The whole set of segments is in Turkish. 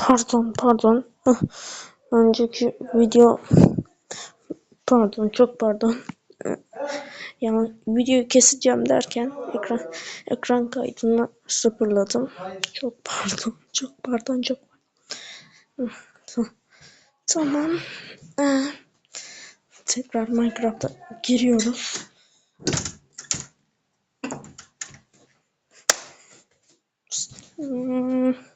Pardon, pardon. Önceki video pardon, çok pardon. Yani videoyu keseceğim derken ekran ekran kaydını sıfırladım. Çok pardon, çok pardon, çok. Tamam. Tekrar Minecraft'a giriyoruz. Hmm.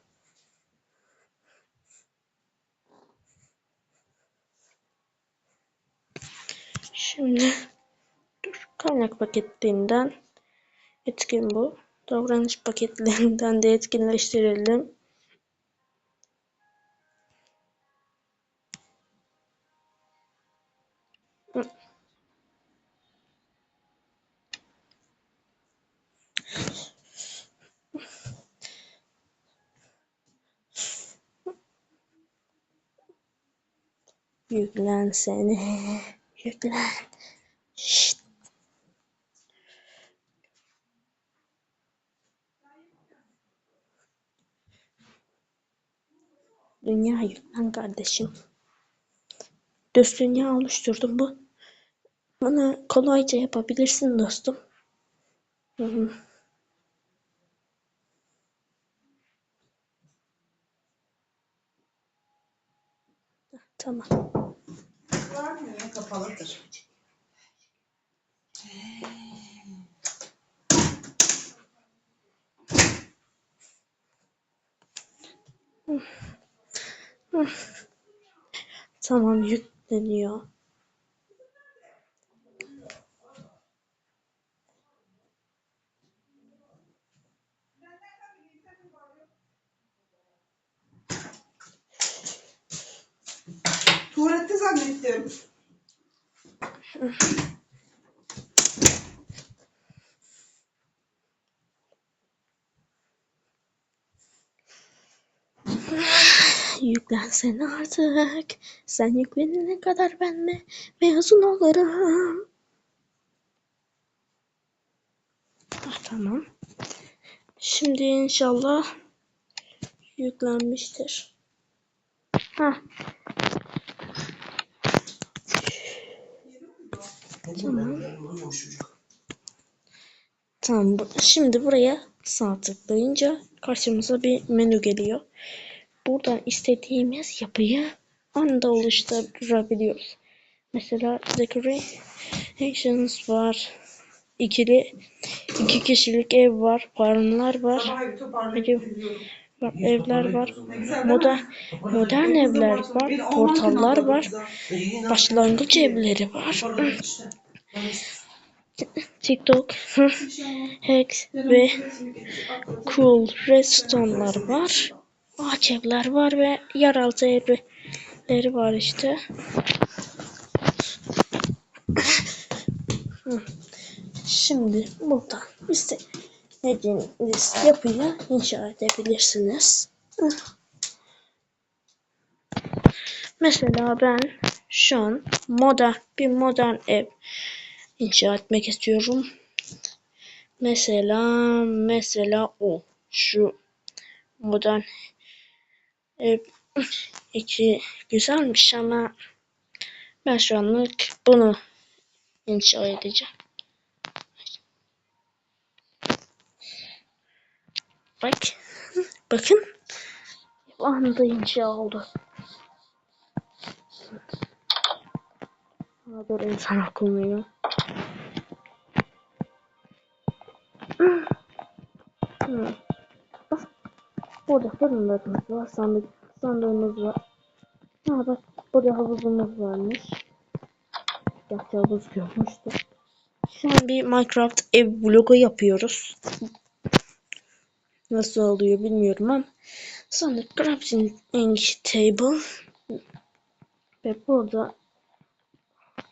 Şimdi dur, kaynak paketlerinden etkin bu. Davranış paketlerinden de etkinleştirelim. Yüklen. Yüklen. Şşt. Dünya yüklen kardeşim. Düz dünya oluşturdum bu. Bunu kolayca yapabilirsin dostum. Hı hı. Tamam. Varmıyor, kapalıdır. Tamam yükleniyor. Zannettim. Yüklensen artık. Sen yüklenene kadar ben mi mezun olurum? Ah, tamam. Şimdi inşallah yüklenmiştir. Ha. Tamam. Tamam. Şimdi buraya sağ tıklayınca karşımıza bir menü geliyor. Buradan istediğimiz yapıyı anda oluşturabiliyoruz. Mesela decorations var. İkili iki kişilik ev var. Parınlar var. Peki. Evler var. Moda, modern evler var. Portallar var. Başlangıç evleri var. TikTok, Hex ve Cool Redstone'lar var. Ağaç evler var ve yeraltı evleri var işte. Şimdi buradan istediğiniz yapıyı inşa edebilirsiniz. Mesela ben şu an modern bir modern ev inşa etmek istiyorum. Mesela mesela o şu modern ev iki güzelmiş ama ben şu anlık bunu inşa edeceğim. Bak bakın anında inşa oldu. Dur insan okunmuyor. Burada fırınlarımız var, sandık, sandığımız var. Ha bak, burada havuzumuz varmış. Gerçi havuz yokmuştu. Şu bir Minecraft ev vlogu yapıyoruz. Nasıl oluyor bilmiyorum ama. Sonra crafting table. Ve burada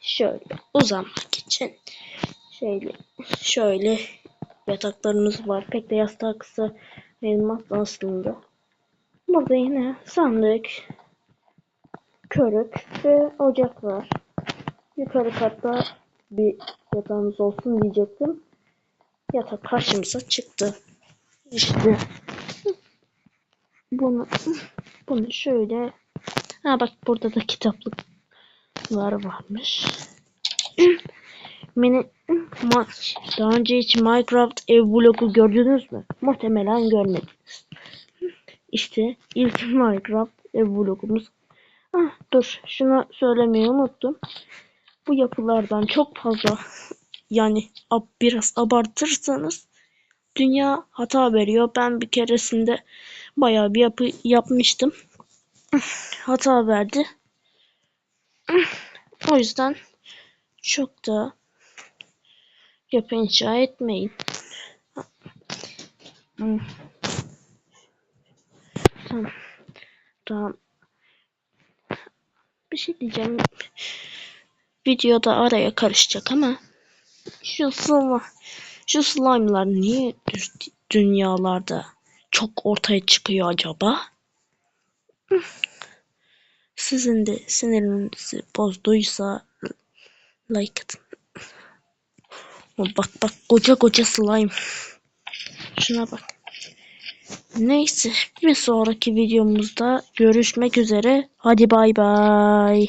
şöyle uzanmak için şöyle şöyle yataklarımız var. Pek de yastık kısa elmas aslında. Burada yine sandık, körük ve ocak var. Yukarı katta bir yatağımız olsun diyecektim. Yatak karşımıza çıktı. İşte bunu bunu şöyle ha bak burada da kitaplıklar varmış. Mini ma daha önce hiç Minecraft ev bloku gördünüz mü? Muhtemelen görmediniz. İşte ilk Minecraft ev blokumuz. Ah, dur şunu söylemeyi unuttum. Bu yapılardan çok fazla yani ab- biraz abartırsanız dünya hata veriyor. Ben bir keresinde bayağı bir yapı yapmıştım. Hata verdi. O yüzden çok da yapı inşa etmeyin. Tamam. Tamam. Bir şey diyeceğim. Videoda araya karışacak ama şu slime, şu slime'lar niye dünyalarda çok ortaya çıkıyor acaba? Sizin de sinirinizi bozduysa like atın. Bak bak koca koca slime. Şuna bak. Neyse bir sonraki videomuzda görüşmek üzere. Hadi bay bay.